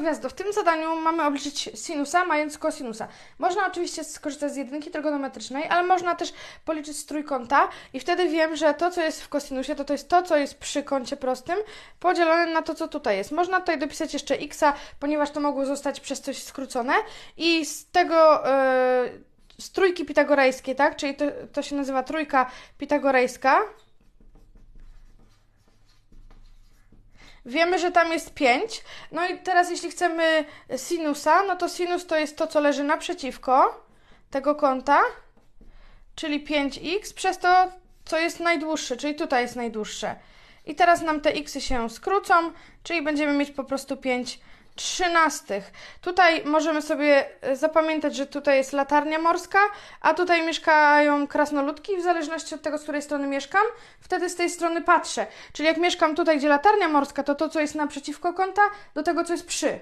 Gwiazdo, w tym zadaniu mamy obliczyć sinusa, mając kosinusa. Można oczywiście skorzystać z jedynki trygonometrycznej, ale można też policzyć z trójkąta i wtedy wiem, że to, co jest w kosinusie, to to jest to, co jest przy kącie prostym, podzielone na to, co tutaj jest. Można tutaj dopisać jeszcze x, ponieważ to mogło zostać przez coś skrócone i z tego... Yy, z trójki pitagorejskiej, tak? Czyli to, to się nazywa trójka pitagorejska. Wiemy, że tam jest 5. No i teraz jeśli chcemy sinusa, no to sinus to jest to, co leży naprzeciwko tego kąta, czyli 5x, przez to, co jest najdłuższe, czyli tutaj jest najdłuższe. I teraz nam te xy się skrócą, czyli będziemy mieć po prostu 5 trzynastych. Tutaj możemy sobie e, zapamiętać, że tutaj jest latarnia morska, a tutaj mieszkają krasnoludki. W zależności od tego, z której strony mieszkam, wtedy z tej strony patrzę. Czyli jak mieszkam tutaj, gdzie latarnia morska, to to, co jest naprzeciwko kąta, do tego, co jest przy.